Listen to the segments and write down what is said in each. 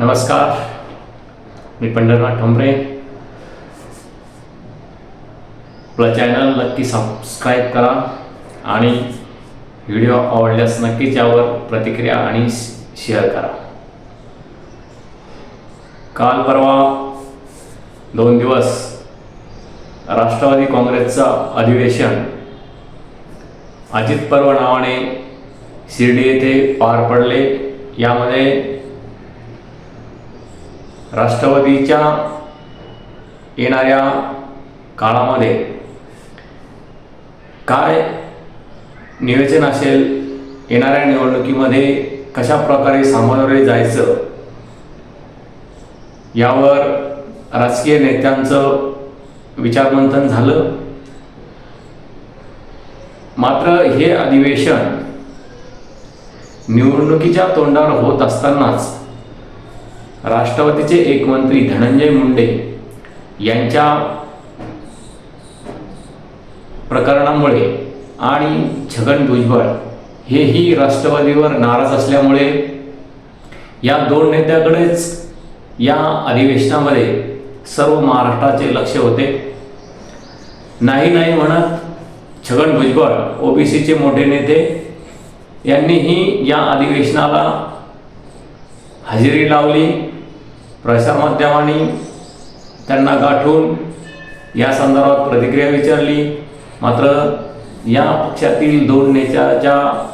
नमस्कार. मी पंढरनाथ ठोंबरे. आपला चॅनल नक्की सबस्क्राईब करा आणि व्हिडिओ आवडल्यास नक्कीच यावर प्रतिक्रिया आणि शेअर करा. काल परवा दोन दिवस राष्ट्रवादी काँग्रेसचं अधिवेशन अजित पर्व नावाने शिर्डी येथे पार पडले. यामध्ये राष्ट्रवादीच्या येणाऱ्या काळामध्ये काय नियोजन असेल येणाऱ्या निवडणुकीमध्ये कशा प्रकारे सामोरे जायचं यावर राजकीय नेत्यांचं विचारमंथन झालं. मात्र हे अधिवेशन निवडणुकीच्या तोंडावर होत असतानाच राष्ट्रवादीचे एक मंत्री धनंजय मुंडे यांच्या प्रकरणामुळे आणि छगन भुजबळ हेही राष्ट्रवादीवर नाराज असल्यामुळे या दोन नेत्याकडेच या अधिवेशनामध्ये सर्व महाराष्ट्राचे लक्ष होते. नाही नाही म्हणत छगन भुजबळ ओबीसीचे मोठे नेते यांनीही या अधिवेशनाला हजेरी लावली. प्रसारमाध्यमांनी त्यांना गाठून या संदर्भात प्रतिक्रिया विचारली. मात्र या पक्षातील दोन नेत्याच्या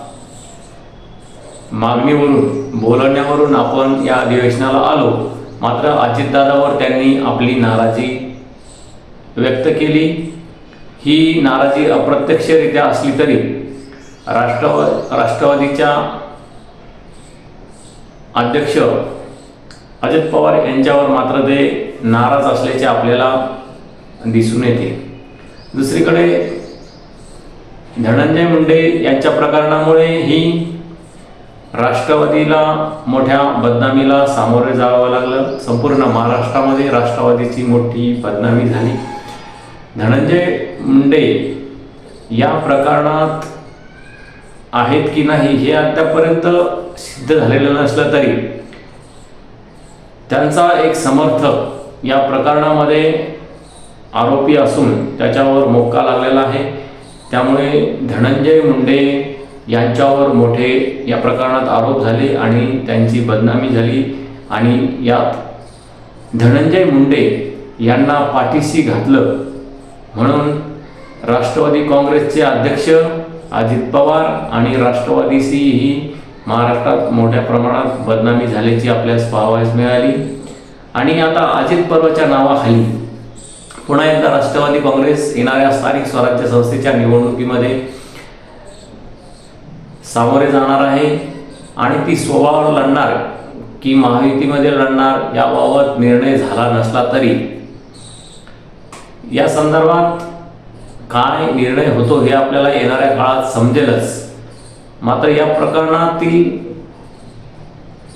मागणीवरून बोलण्यावरून आपण या अधिवेशनाला आलो. मात्र अजितदादावर त्यांनी आपली नाराजी व्यक्त केली. ही नाराजी अप्रत्यक्षरित्या असली तरी राष्ट्रवा राष्ट्रवादीच्या अध्यक्ष अजित पवार यांच्यावर मात्र ते नाराज असल्याचे आपल्याला दिसून येते. दुसरीकडे धनंजय मुंडे यांच्या प्रकरणामुळे ही राष्ट्रवादीला मोठ्या बदनामीला सामोरे जावं लागलं. संपूर्ण महाराष्ट्रामध्ये राष्ट्रवादीची मोठी बदनामी झाली. धनंजय मुंडे या प्रकरणात आहेत की नाही हे आतापर्यंत सिद्ध झालेलं नसलं तरी त्यांचा एक समर्थक या प्रकरणामध्ये आरोपी असून त्याच्यावर मोक्का लागलेला आहे. त्यामुळे धनंजय मुंडे यांच्यावर मोठे या प्रकरणात आरोप झाले आणि त्यांची बदनामी झाली आणि यात धनंजय मुंडे यांना पाठीशी घातलं. म्हणून राष्ट्रवादी काँग्रेसचे अध्यक्ष अजित पवार आणि राष्ट्रवादीशी ही महाराष्ट्रात मोठ्या प्रमाणात बदनामी झाल्याची आपल्यास पाहावयास मिळाली. आणि आता अजित पवारच्या नावाखाली पुन्हा एकदा राष्ट्रवादी काँग्रेस येणाऱ्या स्थानिक स्वराज्य संस्थेच्या निवडणुकीमध्ये सामोरे जाणार आहे. आणि ती स्वभावावर लढणार की महायुतीमध्ये लढणार याबाबत निर्णय झाला नसला तरी या संदर्भात काय निर्णय होतो हे आपल्याला येणाऱ्या काळात समजेलच. मात्र या प्रकरणातील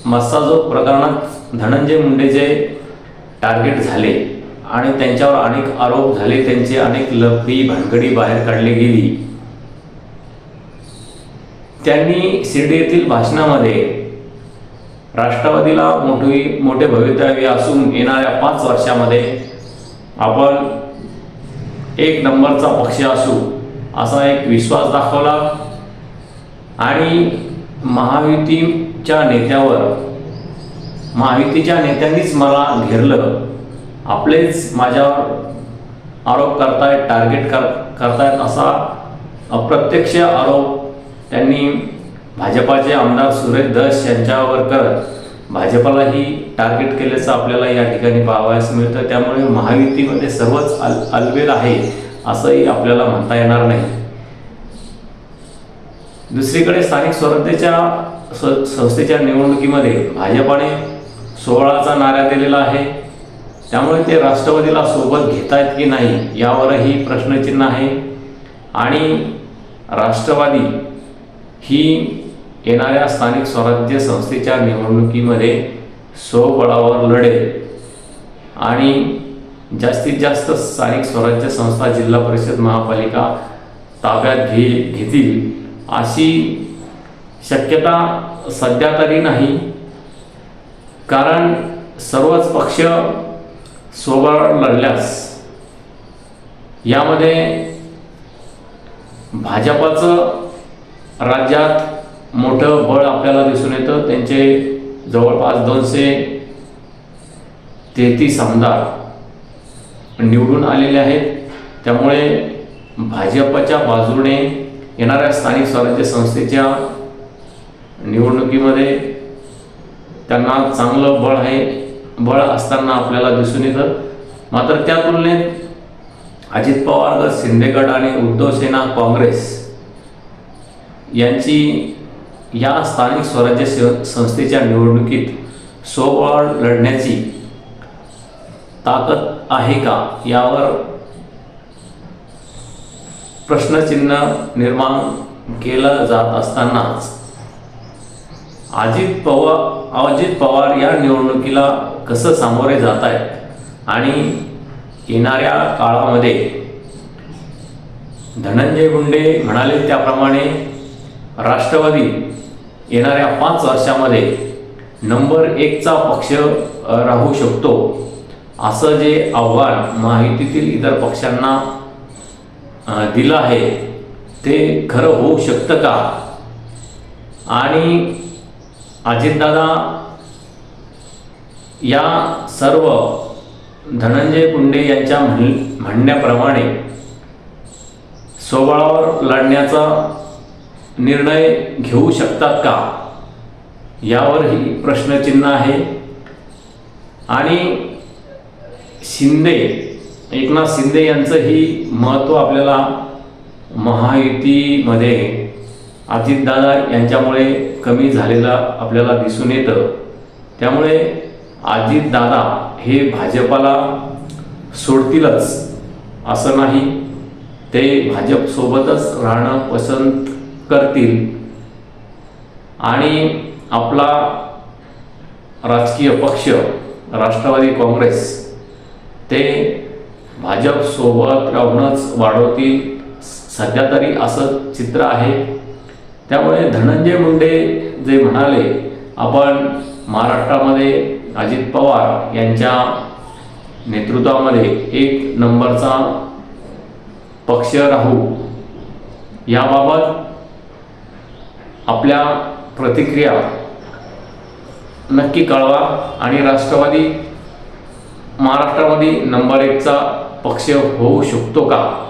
मस्साजोग प्रकरणात धनंजय मुंडे जे टार्गेट झाले आणि त्यांच्यावर अनेक आरोप झाले त्यांचे अनेक लफडी भानगडी बाहेर काढली गेली. त्यांनी शिर्डी येथील भाषणामध्ये राष्ट्रवादीला मोठी मोठे भवितव्य असून येणाऱ्या पाच वर्षामध्ये आपण एक नंबरचा पक्ष असू असा एक विश्वास दाखवला. आणि महायुतीच्या नेत्यावर महायुतीच्या नेत्यांनीच मला घेरलं. आपलेच माझ्यावर आरोप करतायत टार्गेट कर करतायत असा अप्रत्यक्ष आरोप त्यांनी भाजपाचे आमदार सुरेश दस यांच्यावर करत भाजपालाही टार्गेट केल्याचं आपल्याला या ठिकाणी पाहावयास मिळतं. त्यामुळे महायुतीमध्ये सर्वच अल अलबेल आहे असंही आपल्याला म्हणता येणार नाही. दुसरीकडे स्थानिक स्वराज्याच्या स- संस्थेच्या निवडणुकीमध्ये भाजपाने सोहळाचा नारा दिलेला आहे. त्यामुळे ते राष्ट्रवादीला सोबत घेत आहेत की नाही यावरही प्रश्नचिन्ह आहे. आणि राष्ट्रवादी ही येणाऱ्या स्थानिक स्वराज्य संस्थेच्या निवडणुकीमध्ये स्वबळावर लढेल. आणि जास्तीत जास्त स्थानिक स्वराज्य संस्था जिल्हा परिषद महापालिका ताब्यात घे घेतील. अशी शक्यता सध्या तरी नाही. कारण सर्वच पक्ष सोबत लढल्यास यामध्ये भाजपाचं राज्यात मोठं बळ आपल्याला दिसून येतं. त्यांचे जवळपास दोनशे तेहतीस आमदार निवडून आलेले आहेत. त्यामुळे भाजपच्या बाजूने येणाऱ्या स्थानिक स्वराज्य संस्थेच्या निवडणुकीमध्ये त्यांना चांगलं बळ आहे बळ असताना आपल्याला दिसून येतं. मात्र त्या तुलनेत अजित पवार गट शिंदेगड आणि उद्धव सेना काँग्रेस यांची या स्थानिक स्वराज्य संस्थेच्या निवडणुकीत सोबळ लढण्याची ताकद आहे का? यावर प्रश्नचिन्ह निर्माण केलं जात असतानाच अजित पवार अजित पवार या निवडणुकीला कसं सामोरे जात आहेत आणि येणाऱ्या काळामध्ये धनंजय मुंडे म्हणाले त्याप्रमाणे राष्ट्रवादी येणाऱ्या पाच वर्षामध्ये नंबर एकचा पक्ष राहू शकतो असं जे आव्हान माहितीतील इतर पक्षांना दिलं आहे ते खरं होऊ शकतं का? आणि अजितदादा या सर्व धनंजय मुंडे यांच्या म्हण म्हणण्याप्रमाणे स्वबळावर लढण्याचा निर्णय घेऊ शकतात का? यावरही प्रश्नचिन्ह आहे. आणि शिंदे एकनाथ शिंदे यांचंही महत्त्व आपल्याला महायुतीमध्ये अजितदादा यांच्यामुळे कमी झालेलं आपल्याला दिसून येतं. त्यामुळे अजितदादा हे भाजपाला सोडतीलच असं नाही. ते भाजपसोबतच राहणं पसंत करतील. आणि आपला राजकीय पक्ष राष्ट्रवादी काँग्रेस ते भाजपसोबत राहूनच वाढवतील सध्या तरी असं चित्र आहे. त्यामुळे धनंजय मुंडे जे म्हणाले आपण महाराष्ट्रामध्ये अजित पवार यांच्या नेतृत्वामध्ये एक नंबरचा पक्ष राहू. याबाबत आपल्या प्रतिक्रिया नक्की कळवा. आणि राष्ट्रवादी महाराष्ट्रामध्ये नंबर एकचा पक्ष होऊ शकतो का?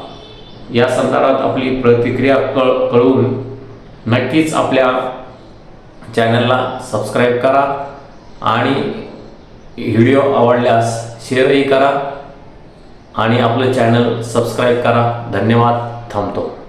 या संदर्भात आपली प्रतिक्रिया कळ कळवून नक्कीच आपल्या चॅनलला सबस्क्राईब करा आणि व्हिडिओ आवडल्यास शेअरही करा आणि आपलं चॅनल सबस्क्राईब करा. धन्यवाद. थांबतो.